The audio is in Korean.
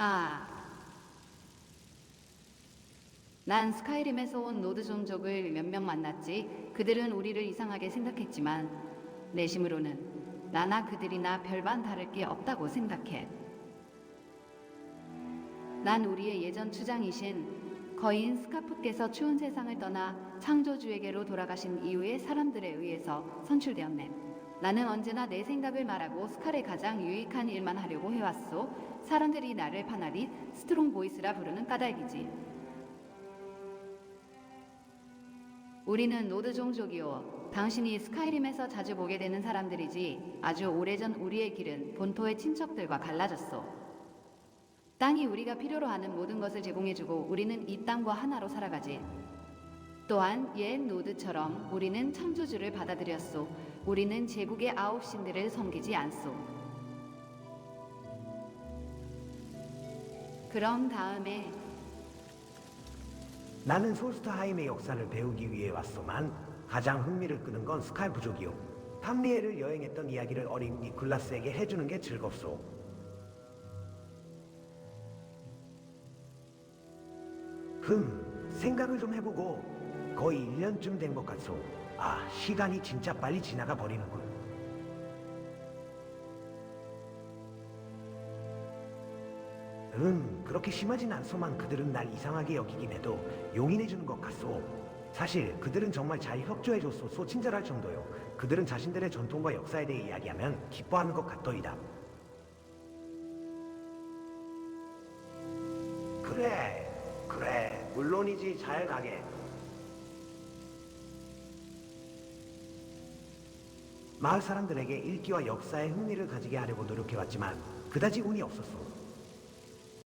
아. 난 스카이림에서 온 노드 종족을 몇명 만났지. 그들은 우리를 이상하게 생각했지만 내심으로는 나나 그들이나 별반 다를 게 없다고 생각해. 난 우리의 예전 추장이신 거인 스카프께서 추운 세상을 떠나 창조주에게로 돌아가신 이후의 사람들에 의해서 선출되었네. 나는 언제나 내 생각을 말하고 스칼의 가장 유익한 일만 하려고 해왔소. 사람들이 나를 파나리 스트롱 보이스라 부르는 까닭이지. 우리는 노드 종족이요. 당신이 스카이림에서 자주 보게 되는 사람들이지. 아주 오래전 우리의 길은 본토의 친척들과 갈라졌소. 땅이 우리가 필요로 하는 모든 것을 제공해주고 우리는 이 땅과 하나로 살아가지. 또한 옛 노드처럼 우리는 창조주를 받아들였소. 우리는 제국의 아홉 신들을 섬기지 않소. 그럼 다음에 나는 솔스트하임의 역사를 배우기 위해 왔소만 가장 흥미를 끄는 건 스칼 부족이요. 탐리에를 여행했던 이야기를 어린 니클라스에게 해주는 게 즐겁소. 흠, 생각을 좀 해보고 거의 1년쯤 된 것 같소. 아, 시간이 진짜 빨리 지나가 버리는군. 음, 그렇게 심하진 않소만 그들은 날 이상하게 여기긴 해도 용인해주는 것 같소. 사실 그들은 정말 잘 협조해줬소. 소 친절할 정도요. 그들은 자신들의 전통과 역사에 대해 이야기하면 기뻐하는 것 같더이다. 그래, 그래, 물론이지 잘 가게. 마을 사람들에게 일기와 역사에 흥미를 가지게 하려고 노력해왔지만 그다지 운이 없었소.